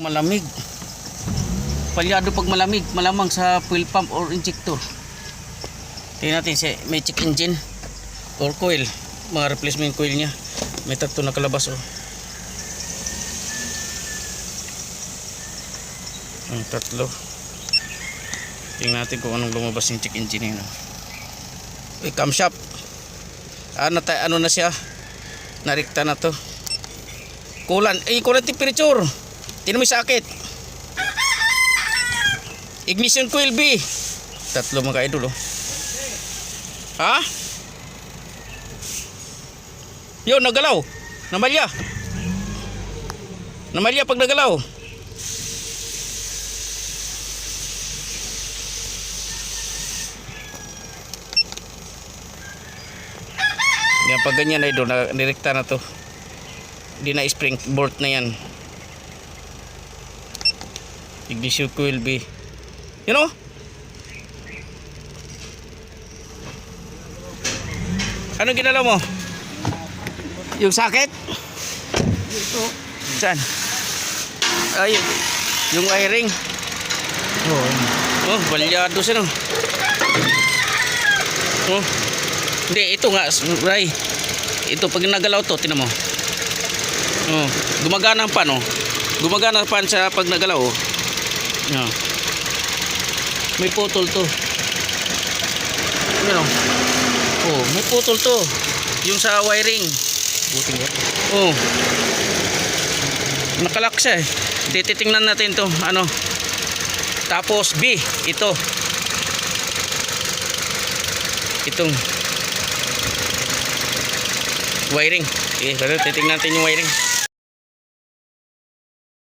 Malamig. Palyado pag malamig, malamang sa fuel pump or injector. Tingnan natin si may check engine or coil. Mga replacement coil niya. May tatlo na kalabas oh. Ang tatlo. Tingnan natin kung anong lumabas yung check engine niya. Uy, camshaft. Ah, nata- ano na siya? Narikta na to. Kulan, eh, kulan temperature. Tinan mo yung sakit. Ignition coil B. Tatlo mga idol oh. Ha? Yo, nagalaw. Namalya. Namalya pag nagalaw. Yan pag ganyan idol, na, nirekta na to. Hindi na spring bolt na yan. Ignition coil B. You know? Ano ginalaw mo? Yung sakit? Saan? Ay, yung wiring. Oo. Oh, balyado siya no. Oh. Hindi, ito nga, Ray. Ito, pag nagalaw to, tinan mo. Oh, gumagana ang pan, oh. Gumagana ang pan sa pag nagalaw, oh. Oh. May putol to. Ano? Oh, may putol to. Yung sa wiring. Buti nga. Oh. Nakalak siya eh. Titingnan natin to. Ano? Tapos B, ito. Itong wiring. Eh, pero titingnan natin yung wiring.